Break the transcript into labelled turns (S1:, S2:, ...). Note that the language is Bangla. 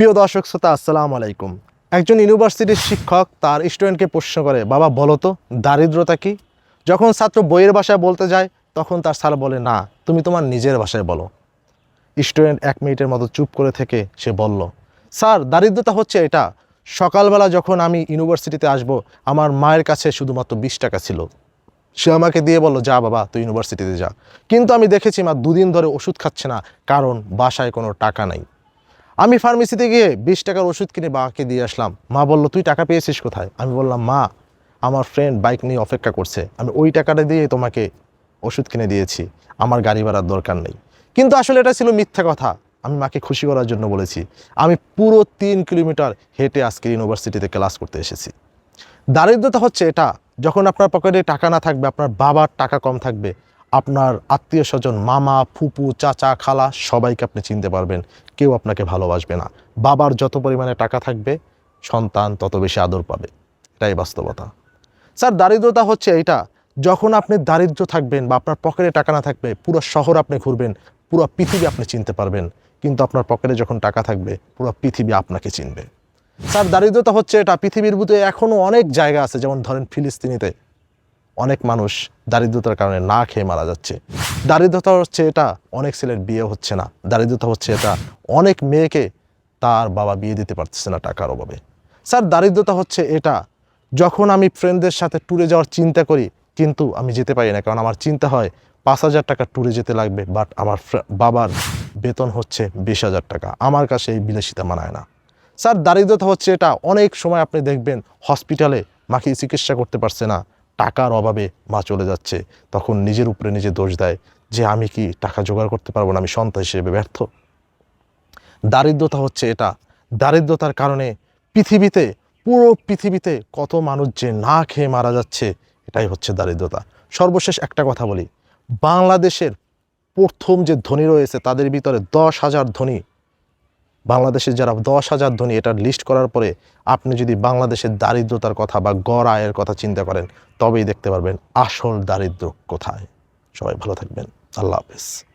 S1: প্রিয় দর্শক শ্রোতা, আসসালামু আলাইকুম। একজন ইউনিভার্সিটির শিক্ষক তার স্টুডেন্টকে প্রশ্ন করে, বাবা, বলো তো, দারিদ্রতা কি? যখন ছাত্র বইয়ের ভাষায় বলতে যায়, তখন তার স্যার বলে, না, তুমি তোমার নিজের ভাষায় বলো। স্টুডেন্ট এক মিনিটের মতো চুপ করে থেকে সে বলল, স্যার, দারিদ্রতা হচ্ছে এটা। সকালবেলা যখন আমি ইউনিভার্সিটিতে আসব, আমার মায়ের কাছে শুধুমাত্র বিশ টাকা ছিল। সে আমাকে দিয়ে বলল, যা বাবা, তুই ইউনিভার্সিটিতে যা। কিন্তু আমি দেখেছি মা দুদিন ধরে ওষুধ খাচ্ছে না, কারণ বাসায় কোনো টাকা নাই। আমি ফার্মেসিতে গিয়ে বিশ টাকার ওষুধ কিনে বাবাকে দিয়ে আসলাম। মা বলল, তুই টাকা পেয়েছিস কোথায়? আমি বললাম, মা, আমার ফ্রেন্ড বাইক নিয়ে অপেক্ষা করছে। আমি ওই টাকাটা দিয়ে তোমাকে ওষুধ কিনে দিয়েছি। আমার গাড়ি ভাড়ার দরকার নেই। কিন্তু আসলে এটা ছিল মিথ্যা কথা। আমি মাকে খুশি করার জন্য বলেছি। আমি পুরো তিন কিলোমিটার হেঁটে আজকে ইউনিভার্সিটিতে ক্লাস করতে এসেছি। দারিদ্রতা হচ্ছে এটা। যখন আপনার পকেটে টাকা না থাকবে, আপনার বাবার টাকা কম থাকবে আপনার আত্মীয় স্বজন, মামা, ফুপু, চাচা, খালা, সবাইকে আপনি চিনতে পারবেন। কেউ আপনাকে ভালোবাসবে না। বাবার যত পরিমাণে টাকা থাকবে, সন্তান তত বেশি আদর পাবে। এটাই বাস্তবতা। স্যার, দারিদ্রতা হচ্ছে এইটা। যখন আপনি দারিদ্র থাকবেন বা আপনার পকেটে টাকা না থাকবে, পুরো শহর আপনি ঘুরবেন, পুরো পৃথিবী আপনি চিনতে পারবেন। কিন্তু আপনার পকেটে যখন টাকা থাকবে, পুরো পৃথিবী আপনাকে চিনবে। স্যার, দারিদ্রতা হচ্ছে এটা। পৃথিবীর বুতে এখনও অনেক জায়গা আছে, যেমন ধরেন ফিলিস্তিনিতে। অনেক মানুষ দারিদ্রতার কারণে না খেয়ে মারা যাচ্ছে। দারিদ্রতা হচ্ছে এটা, অনেক ছেলের বিয়ে হচ্ছে না। দারিদ্রতা হচ্ছে এটা, অনেক মেয়েকে তার বাবা বিয়ে দিতে পারতেছে না টাকার অভাবে। স্যার, দারিদ্রতা হচ্ছে এটা, যখন আমি ফ্রেন্ডদের সাথে ট্যুরে যাওয়ার চিন্তা করি, কিন্তু আমি যেতে পারি না, কারণ আমার চিন্তা হয় পাঁচ হাজার টাকা ট্যুরে যেতে লাগবে বাট আমার বাবার বেতন হচ্ছে বিশ হাজার টাকা। আমার কাছে এই বিলাসিতা মানায় না। স্যার, দারিদ্রতা হচ্ছে এটা, অনেক সময় আপনি দেখবেন হসপিটালে মাকে চিকিৎসা করতে পারছে না। টাকার অভাবে মা চলে যাচ্ছে, তখন নিজের উপরে নিজে দোষ দেয় যে আমি কি টাকা জোগাড় করতে পারব না, আমি সন্তান হিসেবে ব্যর্থ। দারিদ্রতা হচ্ছে এটা। দারিদ্রতার কারণে পৃথিবীতে, পুরো পৃথিবীতে কত মানুষ যে না খেয়ে মারা যাচ্ছে, এটাই হচ্ছে দারিদ্রতা। সর্বশেষ একটা কথা বলি। বাংলাদেশের প্রথম যে ধনী রয়েছে, তাদের ভিতরে দশ হাজার ধনী বাংলাদেশের যারা দশ হাজার ধনী, এটার লিস্ট করার পরে আপনি যদি বাংলাদেশের দারিদ্রতার কথা বা গড় আয়ের কথা চিন্তা করেন, তবেই দেখতে পারবেন আসল দারিদ্র কোথায়। সবাই ভালো থাকবেন। আল্লাহ হাফেজ।